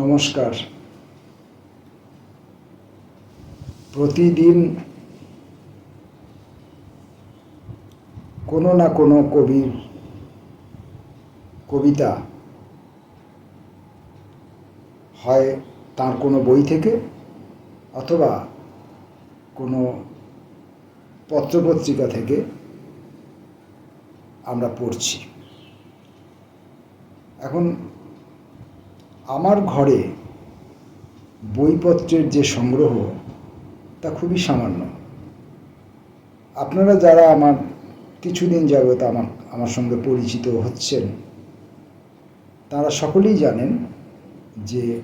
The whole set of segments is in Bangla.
নমস্কার। প্রতিদিন কোনো না কোনো কবির কবিতা হয় তার কোনো বই থেকে অথবা কোনো পত্রপত্রিকা থেকে আমরা পড়ছি। এখন আমার ঘরে বইপত্রের যে সংগ্রহ, তা খুবই সামান্য। আপনারা যারা আমার কিছুদিন যাবত আমার আমার সঙ্গে পরিচিত হচ্ছেন, তারা সকলেই জানেন যে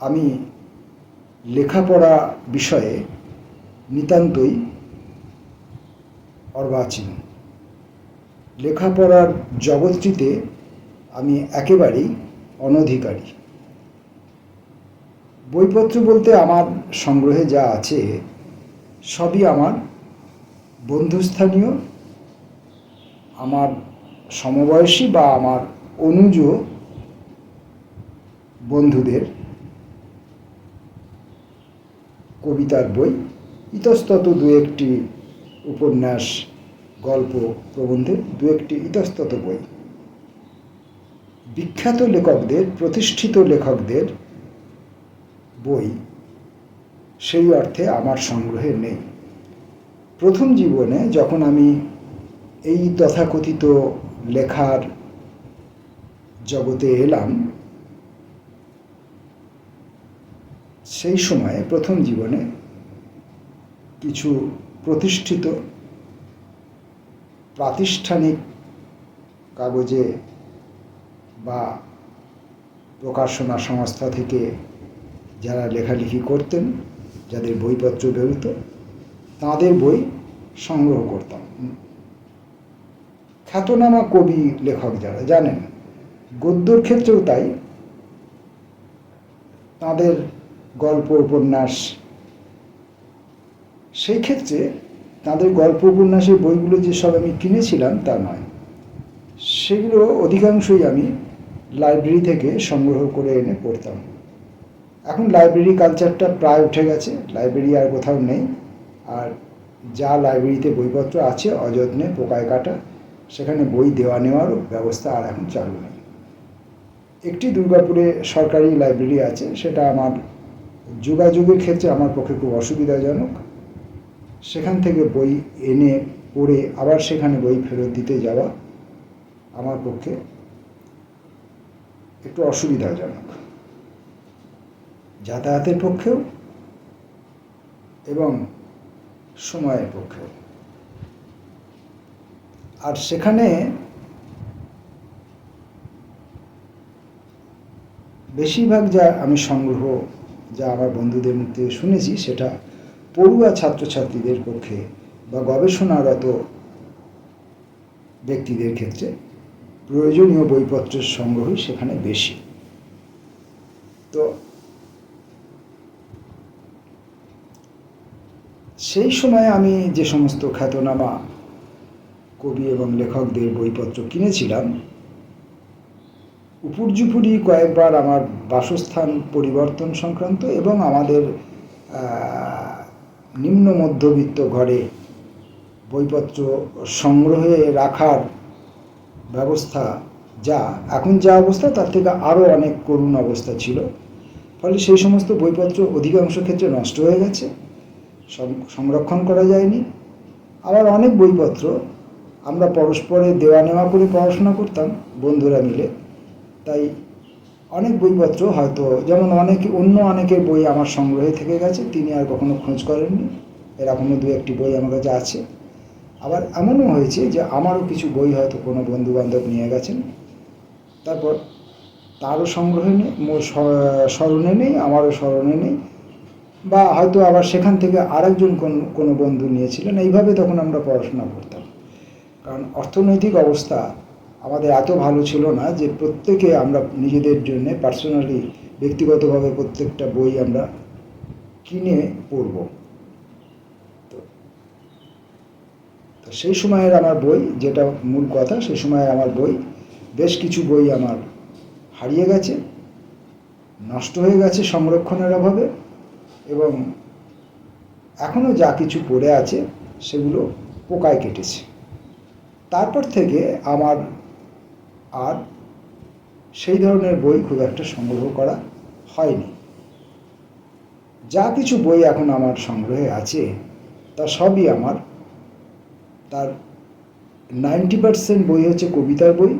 আমি লেখাপড়া বিষয়ে নিতান্তই অর্বাচীন। লেখাপড়ার জগৎটিতে আমি একেবারেই অনধিকারী। বইপত্র বলতে আমার সংগ্রহে যা আছে, সবই আমার বন্ধুস্থানীয়, আমার সমবয়সী বা আমার অনুজ বন্ধুদের কবিতার বই, ইতস্তত দু একটি উপন্যাস, গল্প, প্রবন্ধের দু একটি ইতস্তত বই। বিখ্যাত লেখকদের, প্রতিষ্ঠিত লেখকদের বই সেই অর্থে আমার সংগ্রহে নেই। প্রথম জীবনে যখন আমি এই তথাকথিত লেখার জগতে এলাম, সেই সময়ে প্রথম জীবনে কিছু প্রতিষ্ঠিত প্রাতিষ্ঠানিক কাগজে বা প্রকাশনা সংস্থা থেকে যারা লেখালেখি করতেন, যাদের বইপত্র বেরোতো, তাঁদের বই সংগ্রহ করতাম। খ্যাতনামা কবি লেখক যারা, জানেন, গদ্যর ক্ষেত্রেও তাই। তাদের গল্প, উপন্যাস, সেই ক্ষেত্রে তাদের গল্প, উপন্যাসের বইগুলো যেসব আমি কিনেছিলাম তা নয়। সেগুলো অধিকাংশই আমি লাইব্রেরি থেকে সংগ্রহ করে এনে পড়তাম। এখন লাইব্রেরি কালচারটা প্রায় উঠে গেছে লাইব্রেরি আর কোথাও নেই। আর যা লাইব্রেরিতে বইপত্র আছে, অযত্নে পোকায় কাটা সেখানে বই দেওয়া নেওয়ারও ব্যবস্থা আর এখন চালু নেই। একটি দুর্গাপুরে সরকারি লাইব্রেরি আছে, সেটা আমার যোগাযোগের ক্ষেত্রে আমার পক্ষে খুব অসুবিধাজনক। সেখান থেকে বই এনে পড়ে আবার সেখানে বই ফেরত দিতে যাওয়া আমার পক্ষে একটু অসুবিধাজনক। যাতায়াতের পক্ষেও এবং সময়ের পক্ষেও। আর সেখানে বেশিরভাগ যা আমি সংগ্রহ যা আমার বন্ধুদের থেকে শুনেছি, সেটা পড়ুয়া ছাত্রছাত্রীদের পক্ষে বা গবেষণারত ব্যক্তিদের ক্ষেত্রে প্রয়োজনীয় বইপত্রের সংগ্রহই সেখানে বেশি। তো সেই সময় আমি যে সমস্ত খ্যাতনামা কবি এবং লেখকদের বইপত্র কিনেছিলাম উপর্যুপুরি কয়েকবার আমার বাসস্থান পরিবর্তন সংক্রান্ত এবং আমাদের নিম্ন মধ্যবিত্ত ঘরে বইপত্র সংগ্রহে রাখার ব্যবস্থা যা, এখন যা অবস্থা, তার থেকে আরও অনেক করুণ অবস্থা ছিল। ফলে সেই সমস্ত বইপত্র অধিকাংশ ক্ষেত্রে নষ্ট হয়ে গেছে। সংরক্ষণ করা যায়নি। আবার অনেক বইপত্র আমরা পরস্পরে দেওয়া নেওয়া করে পড়াশোনা করতাম, বন্ধুরা মিলে। তাই অনেক বইপত্র হয়তো, যেমন অনেক, অন্য অনেকের বই আমার সংগ্রহে থেকে গেছে, তিনি আর কখনো খোঁজ করেননি। এরকমও দু একটি বই আমার কাছে আছে। আবার এমনও হয়েছে যে আমারও কিছু বই হয়তো কোনো বন্ধু বান্ধব নিয়ে গেছেন। তারপর তারও সংগ্রহে নেই স্মরণে নেই, আমারও স্মরণে নেই। বা হয়তো আবার সেখান থেকে আরেকজন কোন, কোনো বন্ধু নিয়েছিলেন। এইভাবে তখন আমরা পড়াশোনা করতাম। কারণ অর্থনৈতিক অবস্থা আমাদের এত ভালো ছিল না যে প্রত্যেকে আমরা নিজেদের জন্য পার্সোনালি ব্যক্তিগতভাবে প্রত্যেকটা বই আমরা কিনে পড়ব তো তো সেই সময়ের আমার বই, যেটা মূল কথা, সেই সময় আমার বই, বেশ কিছু বই আমার হারিয়ে গেছে, নষ্ট হয়ে গেছে সংরক্ষণের অভাবে, এবং এখনও যা কিছু পড়ে আছে, সেগুলো পোকায় কেটেছে। তারপর থেকে আমার আর সেই ধরনের বই খুব একটা সংগ্রহ করা হয়নি। যা কিছু বই এখন আমার সংগ্রহে আছে, তা সবই আমার তার নাইনটি পার্সেন্ট বই হচ্ছে কবিতার বই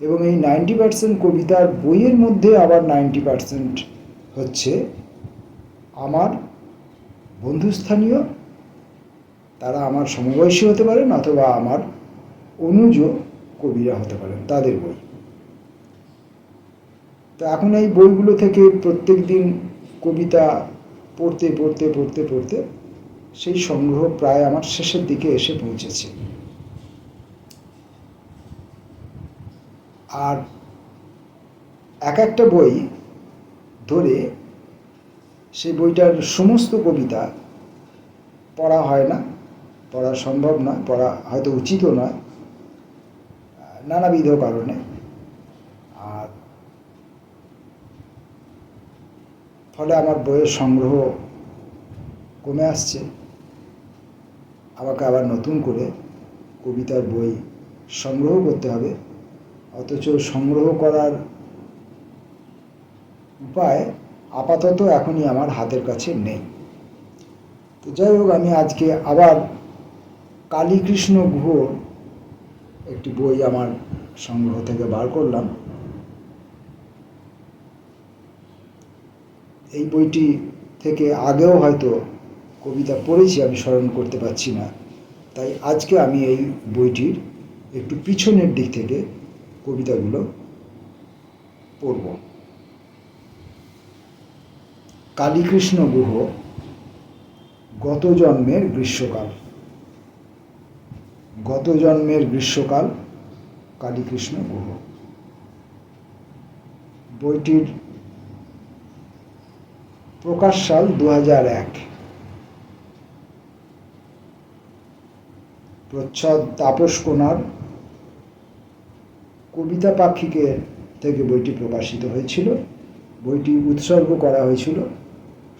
এবং এই নাইনটি পার্সেন্ট কবিতার বইয়ের মধ্যে আবার নাইনটি পার্সেন্ট হচ্ছে আমার বন্ধুস্থানীয়। তারা আমার সমবয়সী হতে পারেন অথবা আমার অনুজ কবিরা হতে পারেন, তাদের বই। তো এখন এই বইগুলো থেকে প্রত্যেক দিন কবিতা পড়তে পড়তে পড়তে পড়তে সেই সংগ্রহ প্রায় আমার শেষের দিকে এসে পৌঁছেছে। আর এক একটা বই ধরে সেই বইটার সমস্ত কবিতা পড়া হয় না, পড়া সম্ভব নয়, পড়া হয়তো উচিতও নয়, নানাবিধ কারণে। আর ফলে আমার বইয়ের সংগ্রহ কমে আসছে। আমাকে আবার নতুন করে কবিতার বই সংগ্রহ করতে হবে। অথচ সংগ্রহ করার উপায় আপাতত এখনই আমার হাতের কাছে নেই। তো যাই হোক, আমি আজকে আবার কালীকৃষ্ণ গুহর একটি বই আমার সংগ্রহ থেকে বার করলাম। এই বইটি থেকে আগেও হয়তো কবিতা পড়েছি আমি স্মরণ করতে পারছি না। তাই আজকে আমি এই বইটির একটু পিছনের দিক থেকে কবিতাগুলো পড়ব। কালীকৃষ্ণ গুহ গত জন্মের গ্রীষ্মকাল। গত জন্মের গ্রীষ্মকাল, কালীকৃষ্ণ গুহ। বইটির প্রকাশ সাল দু এক। প্রচ্ছদ তাপস কোনার কবিতা পাক্ষিকে থেকে বইটি প্রকাশিত হয়েছিল। বইটি উৎসর্গ করা হয়েছিল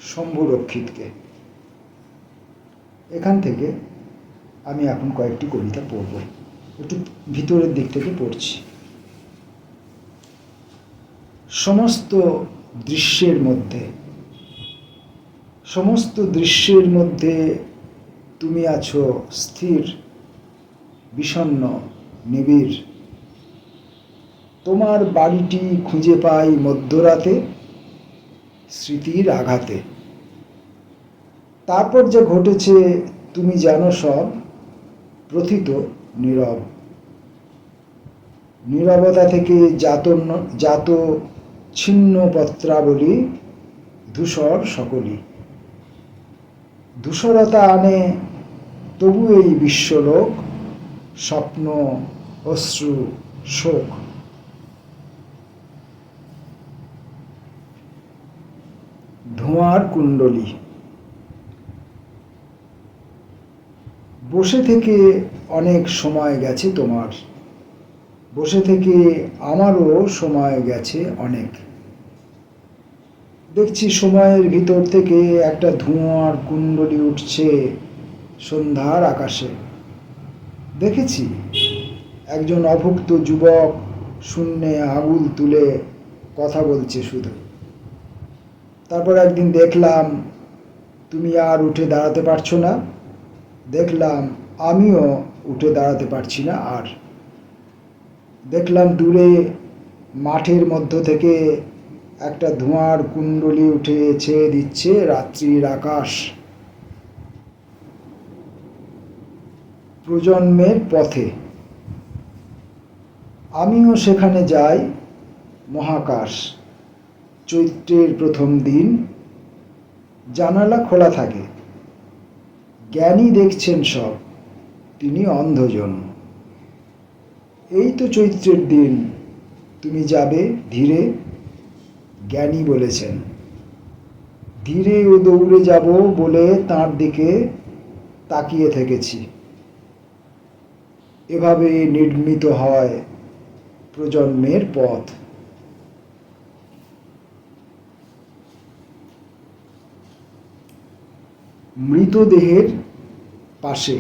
শম্ভু রক্ষিতকে। এখান থেকে আমি এখন কয়েকটি কবিতা পড়ব। একটু ভিতরের দিক থেকে পড়ছি। সমস্ত দৃশ্যের মধ্যে, সমস্ত দৃশ্যের মধ্যে তুমি আছো স্থির। বিষণ্ন নিবিড়। তোমার বাড়িটি খুঁজে পাই মধ্যরাতে, স্মৃতির আঘাতে। তারপর যে ঘটেছে, তুমি জানো সব, প্রথিত নীরব। নীরবতা থেকে জাত জাত ছিন্ন পত্রাবলী, ধূসর সকলই ধূসরতা আনে তবু এই বিশ্বলোক স্বপ্ন, অশ্রু, শোক। ধোঁয়ার কুণ্ডলী। বসে থেকে অনেক সময় গেছে তোমার। বসে থেকে আমারও সময় গেছে অনেক। দেখছি সময়ের ভিতর থেকে একটা ধোঁয়ার কুণ্ডলী উঠছে সন্ধ্যার আকাশে। দেখেছি একজন অভুক্ত যুবক শূন্যে আঙুল তুলে কথা বলছে শুধু। তারপর একদিন দেখলাম, তুমি আর উঠে দাঁড়াতে পারছ না। দেখলাম, আমিও উঠে দাঁড়াতে পারছি না আর। দেখলাম, দূরে মাঠের মধ্য থেকে একটা ধোঁয়ার কুণ্ডলি উঠে ছেড়ে দিচ্ছে রাত্রির আকাশ। প্রজন্মের পথে। আমিও সেখানে যাই, মহাকাশ। চৈত্রের প্রথম দিন, জানালা খোলা থাকে। জ্ঞানী দেখছেন সব, তিনি অন্ধজন। এই তো চৈত্রের দিন, তুমি যাবে ধীরে, জ্ঞানী বলেছেন। ধীরে ও দৌড়ে যাব বলে তার দিকে তাকিয়ে থেকেছি। এভাবে নির্মিত হয় প্রজন্মের পথ। মৃতদেহের পাশে।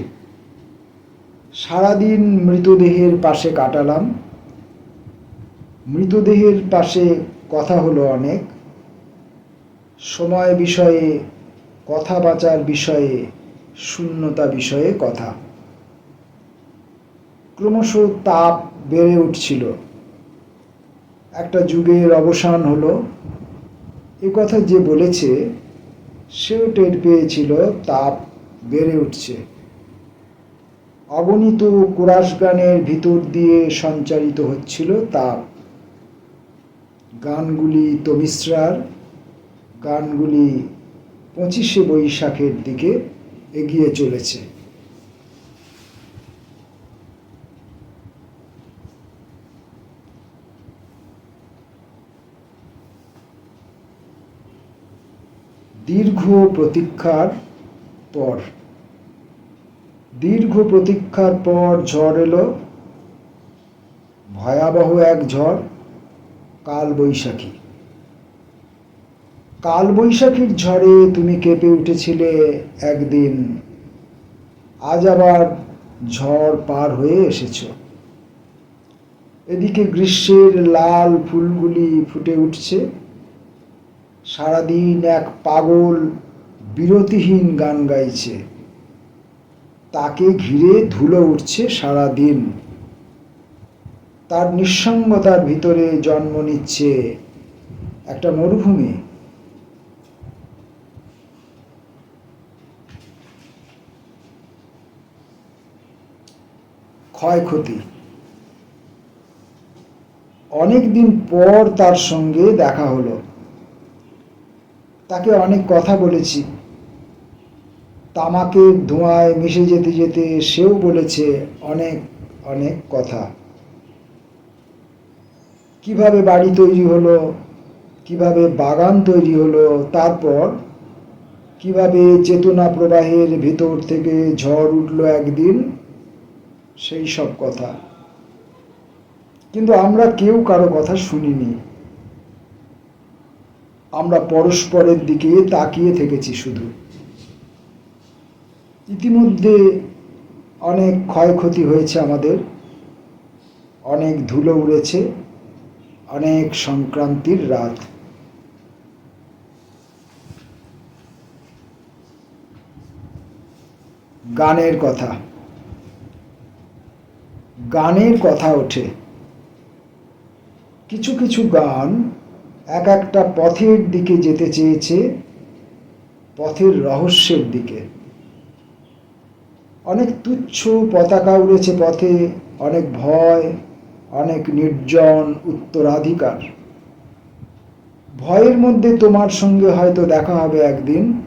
সারাদিন মৃতদেহের পাশে কাটালাম। মৃতদেহের পাশে কথা হলো অনেক। সময় বিষয়ে, কথা বাঁচার বিষয়ে, শূন্যতা বিষয়ে কথা। ক্রমশ তাপ বেড়ে উঠছিল। একটা যুগের অবসান হলো। এ কথা যে বলেছে, সেও টের পেয়েছিল, তাপ বেড়ে উঠছে। অগণিত কোরাস গানের ভিতর দিয়ে সঞ্চারিত হচ্ছিল তাপ। গানগুলি তমিশ্রার গানগুলি পঁচিশে বৈশাখের দিকে এগিয়ে চলেছে। দীর্ঘ প্রতীক্ষার পর। দীর্ঘ প্রতীক্ষার পর ঝড় এলো। ভয়াবহ এক ঝড়, কালবৈশাখী। কালবৈশাখীর ঝড়ে তুমি কেঁপে উঠেছিলে একদিন। আজ আবার ঝড় পার হয়ে এসেছ। এদিকে গ্রীষ্মের লাল ফুলগুলি ফুটে উঠছে। সারাদিন এক পাগল বিরতিহীন গান গাইছে। তাকে ঘিরে ধুলো উঠছে সারাদিন। তার নিঃসঙ্গতার ভিতরে জন্ম নিচ্ছে একটা মরুভূমি। ক্ষয়ক্ষতি। অনেকদিন পর তার সঙ্গে দেখা হলো। তাকে অনেক কথা বলেছি। তামাকের ধোঁয়ায় মিশে যেতে যেতে সেও বলেছে অনেক অনেক কথা। কীভাবে বাড়ি তৈরি হলো, কীভাবে বাগান তৈরি হলো, তারপর কীভাবে চেতনা প্রবাহের ভিতর থেকে ঝড় উঠল একদিন, সেই সব কথা। কিন্তু আমরা কেউ কারও কথা শুনিনি। আমরা পরস্পরের দিকে তাকিয়ে থেকেছি শুধু। ইতিমধ্যে অনেক ক্ষয়ক্ষতি হয়েছে আমাদের, অনেক ধুলো উড়েছে, অনেক সংক্রান্তির রাত। গানের কথা। গানের কথা ওঠে। কিছু কিছু গান এক একটা পথের দিকে যেতে চেয়েছে, পথের রহস্যের দিকে। অনেক তুচ্ছ পতাকা উড়েছে পথে, অনেক ভয়, অনেক নির্জন উত্তরাধিকার। ভয়ের মধ্যে তোমার সঙ্গে হয়তো দেখা হবে একদিন।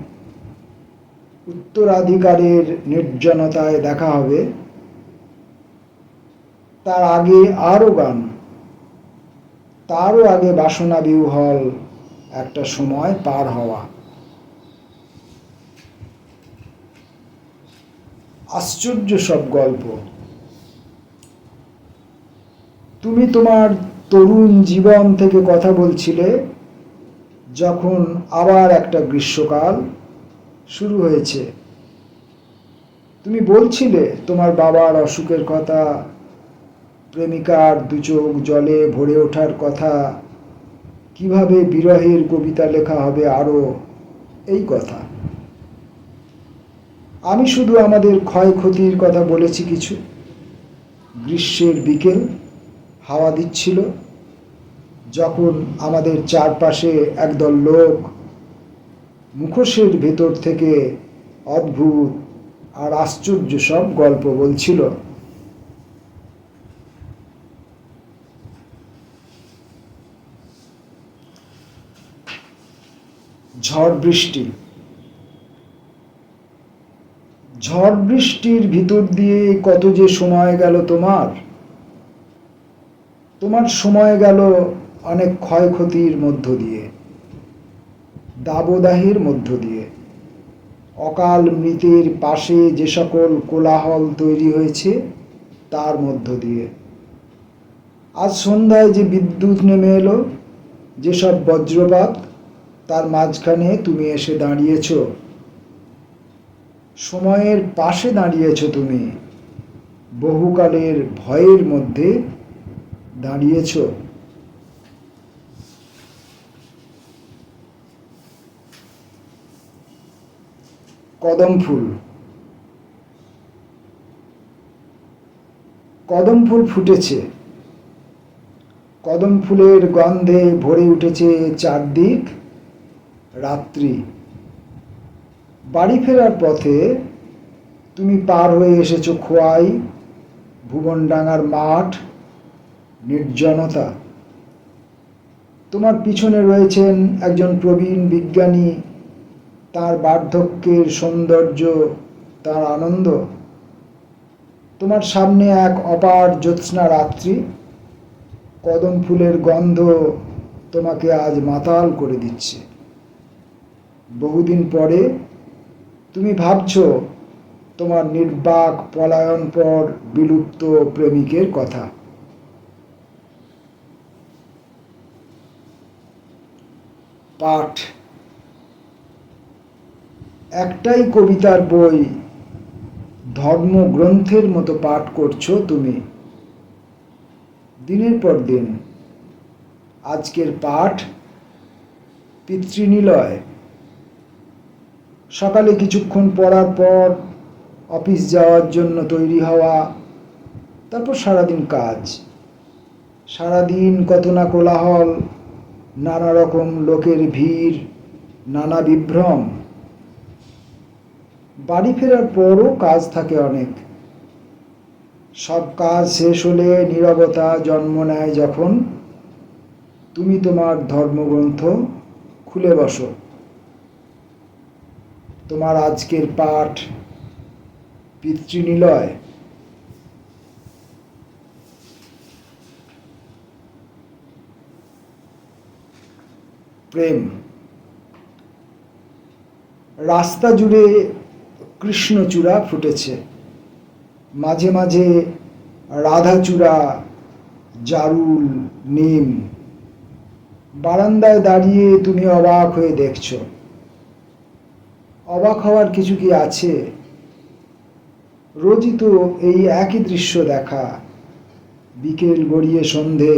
উত্তরাধিকারের নির্জনতায় দেখা হবে। তার আগে আরও গান। তারও আগে বাসনা বিহল একটা সময় পার হওয়া। আশ্চর্য সব গল্প। তুমি তোমার তরুণ জীবন থেকে কথা বলছিলে, যখন আবার একটা গ্রীষ্মকাল শুরু হয়েছে। তুমি বলছিলে, তোমার বাবার অসুখের কথা প্রেমিকার দু চোখ জলে ভরে ওঠার কথা। কীভাবে বিরহের কবিতা লেখা হবে আরও? এই কথা। আমি শুধু আমাদের ক্ষয়ক্ষতির কথা বলেছি কিছু। গ্রীষ্মের বিকেল, হাওয়া দিচ্ছিল। যখন আমাদের চারপাশে একদল লোক মুখোশের ভেতর থেকে অদ্ভুত আর আশ্চর্য সব গল্প বলছিল। ঝড় বৃষ্টি। ঝড় বৃষ্টির ভিতর দিয়ে কত যে সময় গেল তোমার। তোমার সময় গেল অনেক ক্ষয়ক্ষতির মধ্য দিয়ে, দাবদাহের মধ্য দিয়ে। অকাল মৃতের পাশে যে সকল কোলাহল তৈরি হয়েছে, তার মধ্য দিয়ে। আজ সন্ধ্যায় যে বিদ্যুৎ নেমে এলো, যেসব বজ্রপাত তার মাঝখানে তুমি এসে দাঁড়িয়েছ। সময়ের পাশে দাঁড়িয়েছ তুমি। বহুকালের ভয়ের মধ্যে দাঁড়িয়েছ। কদম ফুল। কদম ফুল ফুটেছে। কদম ফুলের গন্ধে ভরে উঠেছে চারদিক। রাত্রি। বাড়ি ফেরার পথে তুমি পার হয়ে এসেছ খোয়াই, ভুবনডাঙ্গার মাঠ, নির্জনতা। তোমার পিছনে রয়েছেন একজন প্রবীণ বিজ্ঞানী, তার বার্ধক্যের সৌন্দর্য, তার আনন্দ। তোমার সামনে এক অপার জ্যোৎস্না রাত্রি। কদম ফুলের গন্ধ তোমাকে আজ মাতাল করে দিচ্ছে। বহুদিন পরে তুমি ভাবছ তোমার নির্বাক পলায়ন পর বিলুপ্ত প্রেমিকের কথা। পাঠ। একটাই কবিতার বই, ধর্মগ্রন্থের মতো পাঠ করছ তুমি। দিনের পর দিন। আজকের পাঠ, পিতৃনিলয়। সকালে কিছুক্ষণ পড়ার পর অফিস যাওয়ার জন্য তৈরি হওয়া, তারপর সারাদিন কাজ। সারাদিন কত না কোলাহল, নানা রকম লোকের ভিড়, নানা বিভ্রম। বাড়ি ফেরার পরও কাজ থাকে অনেক। সব কাজ শেষ হলে নীরবতা জন্ম নেয় যখন। তুমি তোমার ধর্মগ্রন্থ খুলে বসো। তোমার আজকের পাঠ পিতৃনিলয়। প্রেম। রাস্তা জুড়ে কৃষ্ণচূড়া ফুটেছে। মাঝে মাঝে রাধাচূড়া জারুল নিম। বারান্দায় দাঁড়িয়ে তুমি অবাক হয়ে দেখছ। অবাক হওয়ার কিছু কি আছে? রোজই তো এই একই দৃশ্য দেখা। বিকেল গড়িয়ে সন্ধে,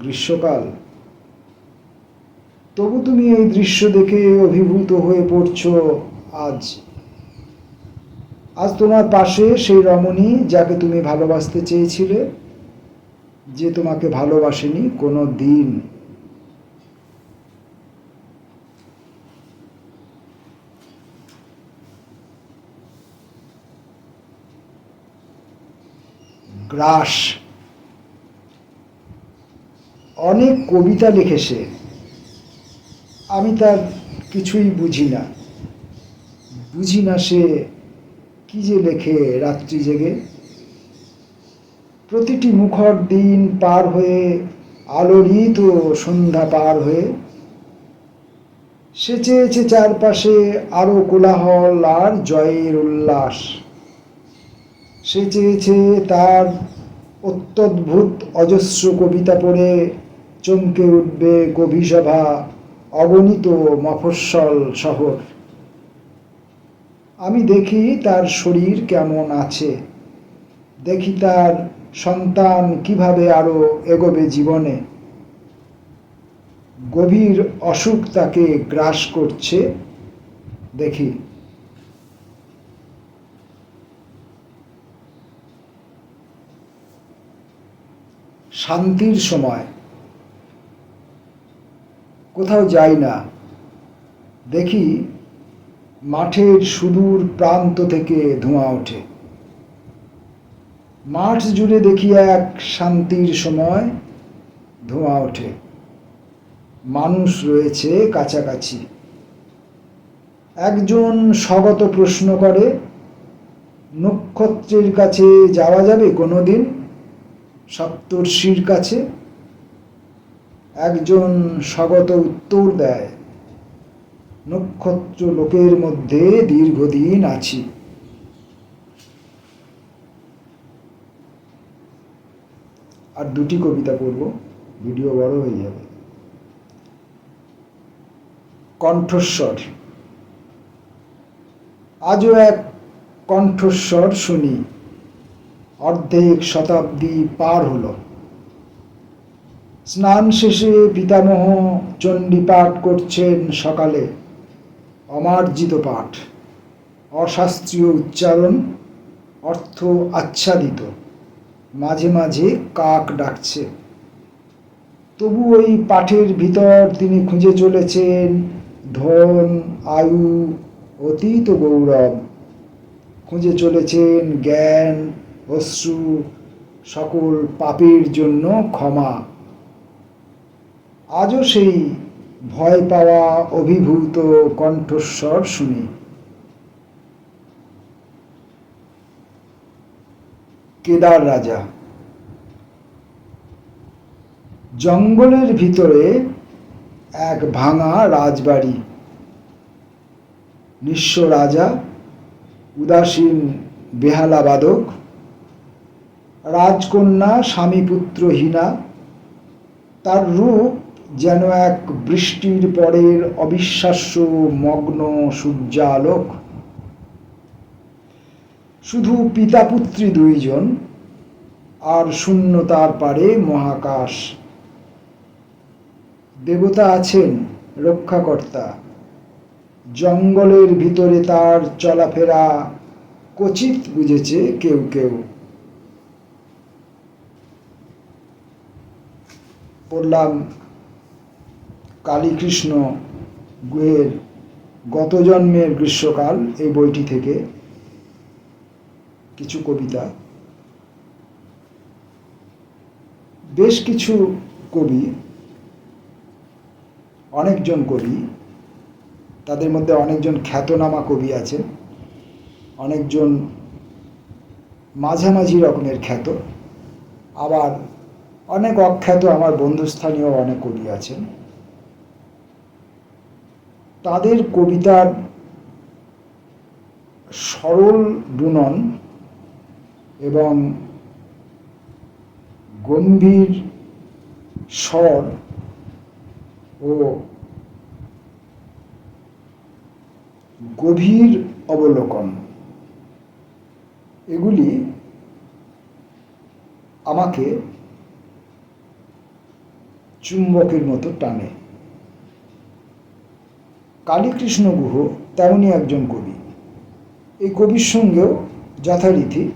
গ্রীষ্মকাল। তবু তুমি এই দৃশ্য দেখে অভিভূত হয়ে পড়ছো আজ। আজ তোমার পাশে সেই রমণী যাকে তুমি ভালোবাসতে চেয়েছিলে, যে তোমাকে ভালোবাসেনি কোনো দিন। গ্রাস। অনেক কবিতা লিখেছে। আমি তার কিছুই বুঝি না। বুঝি না সে কি যে লেখে রাত্রি জেগে। প্রতিটি মুখর দিন পার হয়ে, আলোড়িত সন্ধ্যা পার হয়ে। সে চেয়েছে চারপাশে আরও কোলাহল আর জয়ের উল্লাস। সে চেয়েছে তার অত্যদ্ভুত অজস্র কবিতা পড়ে চমকে উঠবে কবিসভা অগণিত মফস্বল শহর। আমি দেখি তার শরীর কেমন আছে। দেখি তার সন্তান কীভাবে আরও এগোবে জীবনে। গভীর অসুখ তাকে গ্রাস করছে, দেখি। শান্তির সময়। কোথাও যাই না। দেখি মাঠের সুদূর প্রান্ত থেকে ধোঁয়া ওঠে। মাঠ জুড়ে দেখি এক শান্তির সময় ধোঁয়া ওঠে। মানুষ রয়েছে কাছাকাছি। একজন স্বগত প্রশ্ন করে, নক্ষত্রের কাছে যাওয়া যাবে কোনো দিন সপ্তর্ষির কাছে একজন স্বগত উত্তর দেয়, নক্ষত্র লোকের মধ্যে দীর্ঘদিন আছি। আর দুটি কবিতা পড়ব, ভিডিও বড় হয়ে যাবে। কণ্ঠস্বর। আজও এক কণ্ঠস্বর শুনি। অর্ধেক শতাব্দী পার হলো। স্নান শেষে পিতামহ চণ্ডীপাঠ করছেন সকালে। অমার্জিত পাঠ, অশাস্ত্রীয় উচ্চারণ, অর্থ আচ্ছাদিত। মাঝে মাঝে কাক ডাকছে। তবু ওই পাঠের ভিতর তিনি খুঁজে চলেছেন ধন, আয়ু, অতীত গৌরব। খুঁজে চলেছেন জ্ঞান অশ্রু সকল পাপের জন্য ক্ষমা। আজও সেই ভয় পাওয়া অভিভূত কণ্ঠস্বর শুনি। কেদার রাজা, জঙ্গলের ভিতরে এক ভাঙা রাজবাড়ি। নিঃস্ব রাজা, উদাসীন, বেহালা বাদক রাজকন্যা, স্বামীপুত্রহীনা, তার রূপ যেন এক বৃষ্টির পরের অবিশ্বাস্য মগ্ন সূর্যালোক। শুধু পিতা পুত্রী দুইজন, আর শূন্যতার পারে মহাকাশ। দেবতা আছেন রক্ষাকর্তা। জঙ্গলের ভিতরে তার চলাফেরা কচিত বুঝেছে কেউ কেউ। পড়লাম কালীকৃষ্ণ গুহের গত জন্মের গ্রীষ্মকাল এই বইটি থেকে কিছু কবিতা। বেশ কিছু কবি, অনেকজন কবি, তাদের মধ্যে অনেকজন খ্যাতনামা কবি আছেন অনেকজন মাঝামাঝি রকমের খ্যাত, আবার অনেক অখ্যাত আমার বন্ধুস্থানীয় অনেক কবি আছেন। তাদের কবিতার সরল বুনন এবং গম্ভীর স্বর ও গভীর অবলোকন, এগুলি আমাকে চুম্বকের মতো টানে। কালীকৃষ্ণ গুহ তেমনই একজন কবি। এই কবির সঙ্গেও যথারীতি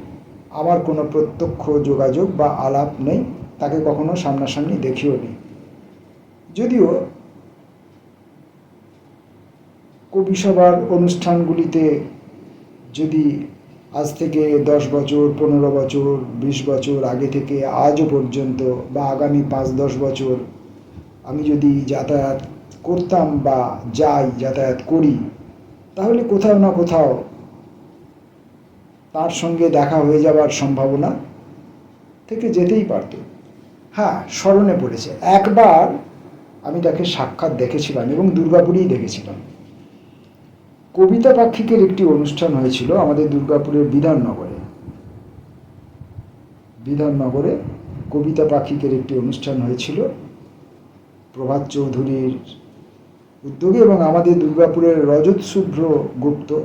আমার কোনো প্রত্যক্ষ যোগাযোগ বা আলাপ নেই, তাকে কখনো সামনাসামনি দেখিও নি। যদিও কবিসভার অনুষ্ঠানগুলিতে যদি আজ থেকে দশ বছর, পনেরো বছর, বিশ বছর আগে থেকে আজও পর্যন্ত বা আগামী পাঁচ দশ বছর আমি যদি যাতায়াত করতাম বা যাই, যাতায়াত করি, তাহলে কোথাও না কোথাও তার সঙ্গে দেখা হয়ে যাওয়ার সম্ভাবনা থেকে যেতেই পারত। হ্যাঁ স্মরণে পড়েছে। একবার আমি তাকে সাক্ষাৎ দেখেছিলাম এবং দুর্গাপুরেই দেখেছিলাম। কবিতা পাক্ষিকের একটি অনুষ্ঠান হয়েছিল আমাদের দুর্গাপুরের বিধাননগরে। বিধাননগরে কবিতা পাক্ষিকের একটি অনুষ্ঠান হয়েছিল। প্রভাত চৌধুরীর উদ্যোগে এবং আমাদের দুর্গাপুরের রজত শুভ্র গুপ্ত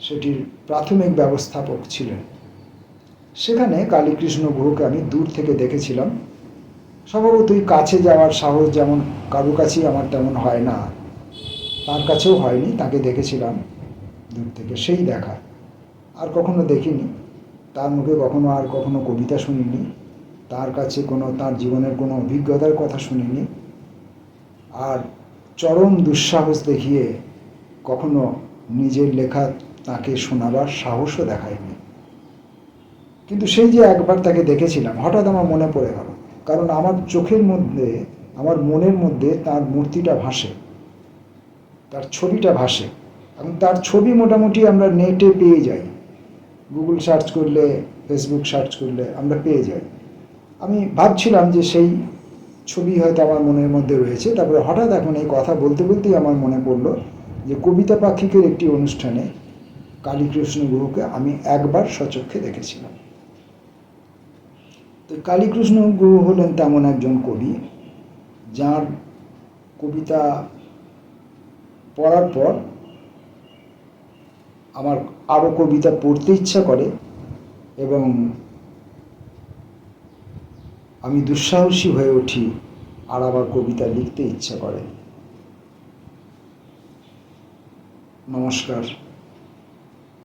সেটির প্রাথমিক ব্যবস্থাপক ছিলেন। সেখানে কালীকৃষ্ণ গুহকে আমি দূর থেকে দেখেছিলাম। স্বভাবতই কাছে যাওয়ার সাহস যেমন কারও কাছেই আমার তেমন হয় না। তার কাছেও হয়নি, তাকে দেখেছিলাম দূর থেকে, সেই দেখা। আর কখনো দেখিনি। তার মুখে কখনো আর কখনো কবিতা শুনিনি। তার কাছে কোনো, তার জীবনের কোনো অভিজ্ঞতার কথা শুনিনি। আর চরম দুঃসাহস দেখিয়ে কখনো নিজের লেখা তাকে শোনাবার সাহসও দেখায়নি। কিন্তু সেই যে একবার তাকে দেখেছিলাম, হঠাৎ আমার মনে পড়ে গেল, কারণ আমার চোখের মধ্যে, আমার মনের মধ্যে তার মূর্তিটা ভাসে, তার ছবিটা ভাসে, এবং তার ছবি মোটামুটি আমরা নেটে পেয়ে যাই। গুগল সার্চ করলে ফেসবুক সার্চ করলে আমরা পেয়ে যাই। আমি ভাবছিলাম যে সেই ছবি হয়তো আমার মনের মধ্যে রয়েছে। তারপরে হঠাৎ এখন এই কথা বলতে বলতেই আমার মনে পড়ল যে কবিতা পাক্ষিকের একটি অনুষ্ঠানে কালীকৃষ্ণ গুরুকে আমি একবার সচক্ষে দেখেছিলাম। তো কালীকৃষ্ণ গুরু হলেন তেমন একজন কবি, যার কবিতা পড়ার পর আমার আরও কবিতা পড়তে ইচ্ছা করে এবং আমি দুঃসাহসী হয়ে উঠি আর আমার কবিতা লিখতে ইচ্ছা করে। নমস্কার।